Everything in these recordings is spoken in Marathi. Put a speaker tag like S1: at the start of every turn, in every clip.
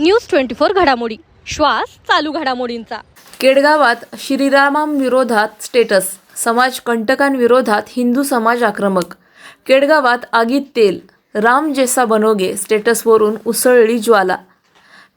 S1: न्यूज ट्वेंटी फोर घडामोडी. श्वास चालू घडामोडींचा.
S2: केडगावात श्रीरामांविरोधात स्टेटस समाज कंटकांविरोधात हिंदू समाज आक्रमक. केडगावात आगीत तेल राम जेसा बनोगे स्टेटसवरून उसळली ज्वाला.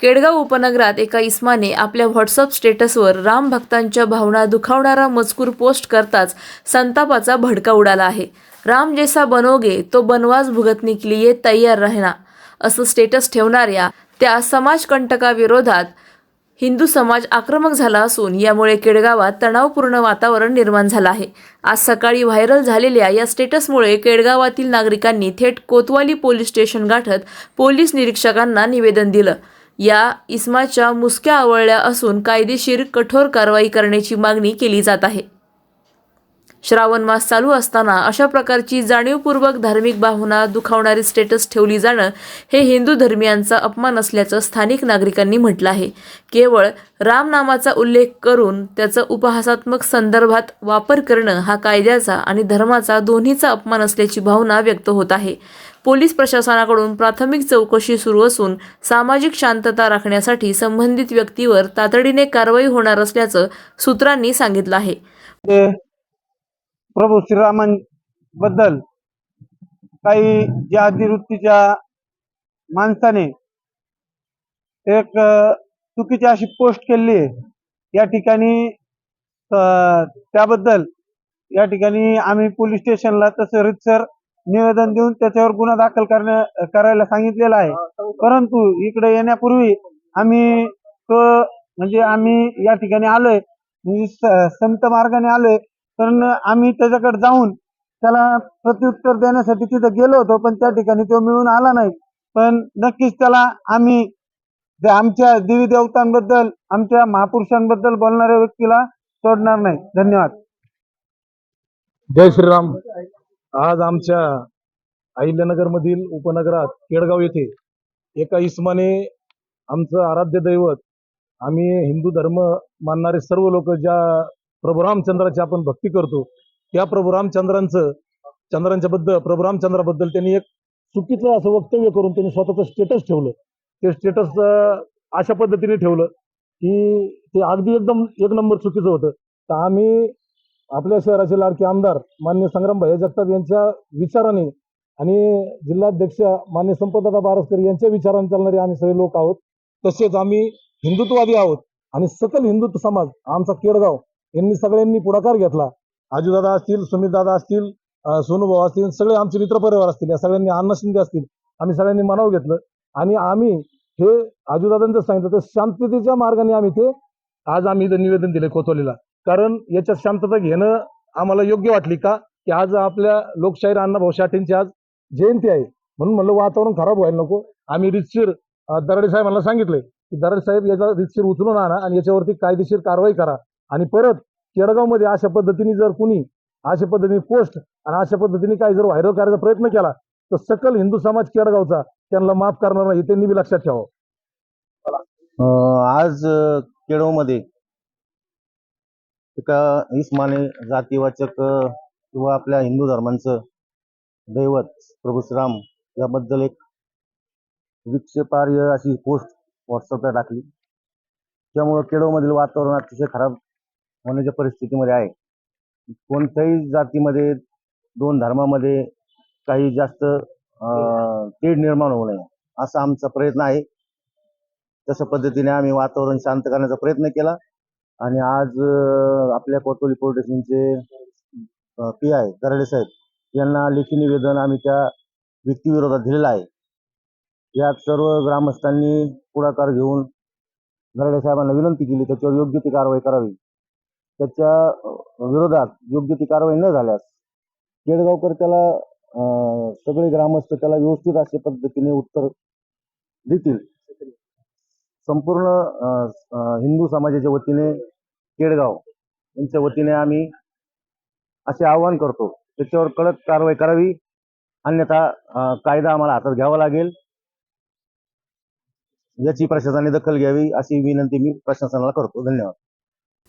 S2: केडगाव उपनगरात एका इस्माने आपल्या व्हॉट्सअप स्टेटसवर राम भक्तांच्या भावना दुखावणारा मजकूर पोस्ट करताच संतापाचा भडका उडाला आहे. राम जैसा बनोगे तो बनवास भुगतने के लिए तयार रहना असं स्टेटस ठेवणाऱ्या त्या समाजकंटकाविरोधात हिंदू समाज आक्रमक झाला असून यामुळे केडगावात तणावपूर्ण वातावरण निर्माण झालं आहे. आज सकाळी व्हायरल झालेल्या या स्टेटसमुळे केडगावातील नागरिकांनी थेट कोतवाली पोलीस स्टेशन गाठत पोलीस निरीक्षकांना निवेदन दिलं. या इस्माच्या मुसक्या आवळल्या असून कायदेशीर कठोर कारवाई करण्याची मागणी केली जात आहे. श्रावण मास चालू असताना अशा प्रकारची जाणीवपूर्वक धार्मिक भावना दुखावणारी स्टेटस ठेवली जाणं हे हिंदू धर्मियांचा अपमान असल्याचं स्थानिक नागरिकांनी म्हटलं आहे. केवळ रामनामाचा उल्लेख करून त्याचा उपहासात्मक संदर्भात वापर करणं हा कायद्याचा आणि धर्माचा दोन्हीचा अपमान असल्याची भावना व्यक्त होत आहे. पोलीस प्रशासनाकडून प्राथमिक चौकशी सुरू असून सामाजिक शांतता राखण्यासाठी संबंधित व्यक्तीवर तातडीने कारवाई होणार असल्याचं सूत्रांनी सांगितलं आहे.
S3: प्रभू श्रीरामांबद्दल काही जातीवृत्तीच्या माणसाने एक चुकीची अशी पोस्ट केली आहे. या ठिकाणी त्याबद्दल या ठिकाणी आम्ही पोलीस स्टेशनला तसं रितसर निवेदन देऊन त्याच्यावर गुन्हा दाखल करण्या करायला सांगितलेला आहे. परंतु इकडे येण्यापूर्वी आम्ही तो म्हणजे आम्ही या ठिकाणी आलोय म्हणजे संत मार्गाने आलोय. पण आम्ही त्याच्याकडे जाऊन त्याला प्रत्युत्तर देण्यासाठी तिथं गेलो होतो पण त्या ठिकाणी तो मिळून आला नाही. पण नक्कीच त्याला आम्ही आमच्या देवी देवतांबद्दल आमच्या महापुरुषांबद्दल बोलणाऱ्या व्यक्तीला सोडणार नाही. धन्यवाद.
S4: जय श्रीराम. आज आमच्या अहिल्यानगर मधील उपनगरात केडगाव येथे एका इस्माने आमचं आराध्य दैवत आम्ही हिंदू धर्म मानणारे सर्व लोक ज्या प्रभू रामचंद्राची आपण भक्ती करतो. त्या प्रभू रामचंद्रांचं चंद्रांच्या बद्दल प्रभू रामचंद्राबद्दल त्यांनी एक चुकीचं असं वक्तव्य करून त्यांनी स्वतःचं स्टेटस ठेवलं. ते स्टेटस अशा पद्धतीने ठेवलं की ते अगदी एकदम एक नंबर चुकीचं होतं. तर आम्ही आपल्या शहराचे लाडके आमदार मान्य संग्राम भैया जगताप यांच्या विचाराने आणि जिल्हाध्यक्ष मान्य संपतदादा बारसकर यांच्या विचाराने चालणारे आम्ही सगळे लोक आहोत. तसेच आम्ही हिंदुत्ववादी आहोत आणि सकल हिंदुत्व समाज आमचा केडगाव यांनी सगळ्यांनी पुढाकार घेतला. आजूदादा असतील सुमितदादा असतील सोनूभाऊ असतील सगळे आमचे मित्रपरिवार असतील या सगळ्यांनी अन्न शिंदे असतील आम्ही सगळ्यांनी मनाव घेतलं. आणि आम्ही हे आजूदादांचं सांगितलं तर शांततेच्या मार्गाने आम्ही ते आज आम्ही निवेदन दिले कोतोलीला कारण याच्यात शांतता घेणं आम्हाला योग्य वाटली का? की आज आपल्या लोकशाहीर अण्णाभाऊ साठेंची आज जयंती आहे. म्हणून म्हणलं वातावरण खराब व्हायला नको. आम्ही रितशीर दराडे साहेबांना सांगितले की दराडे साहेब याचा रितशीर उचलून आणा आणि याच्यावरती कायदेशीर कारवाई करा. आणि परत केडगावमध्ये अशा पद्धतीने जर कुणी अशा पद्धतीने पोस्ट आणि अशा पद्धतीने काही जर व्हायरल करायचा प्रयत्न केला तर सकल हिंदू समाज केडगावचा त्यांना माफ करणार नाही त्यांनी बी लक्षात ठेवावं.
S5: आज अं, एका इस्माने जातीवाचक किंवा आपल्या हिंदू धर्मांचं दैवत प्रभू श्रीराम याबद्दल एक विक्षेपार्य अशी पोस्ट व्हॉट्सअपला टाकली. त्यामुळं केळवमधील वातावरण अतिशय खराब होण्याच्या परिस्थितीमध्ये आहे? कोणत्याही जातीमध्ये दोन धर्मामध्ये काही जास्त अं, तेढ निर्माण होऊ नये असा आमचा प्रयत्न आहे. तशा पद्धतीने आम्ही वातावरण शांत करण्याचा प्रयत्न केला आणि आज आपल्या कोतोली पोलीस स्टेशनचे पी आय दराडे साहेब यांना लेखी निवेदन आम्ही त्या व्यक्तीविरोधात दिलेलं आहे. यात सर्व ग्रामस्थांनी पुढाकार घेऊन दराडे साहेबांना विनंती केली त्याच्यावर योग्य ती कारवाई करावी. त्याच्या विरोधात योग्य ती कारवाई न झाल्यास केडगावकर त्याला सगळे ग्रामस्थ त्याला व्यवस्थित अशा पद्धतीने उत्तर देतील. संपूर्ण हिंदू समाजाच्या वतीने केडगाव यांच्या वतीने आम्ही असे आवाहन करतो. त्याच्यावर कडक कारवाई करावी. अन्यथा कायदा आम्हाला हातात घ्यावा लागेल. याची प्रशासनाने दखल घ्यावी अशी विनंती मी प्रशासनाला करतो. धन्यवाद.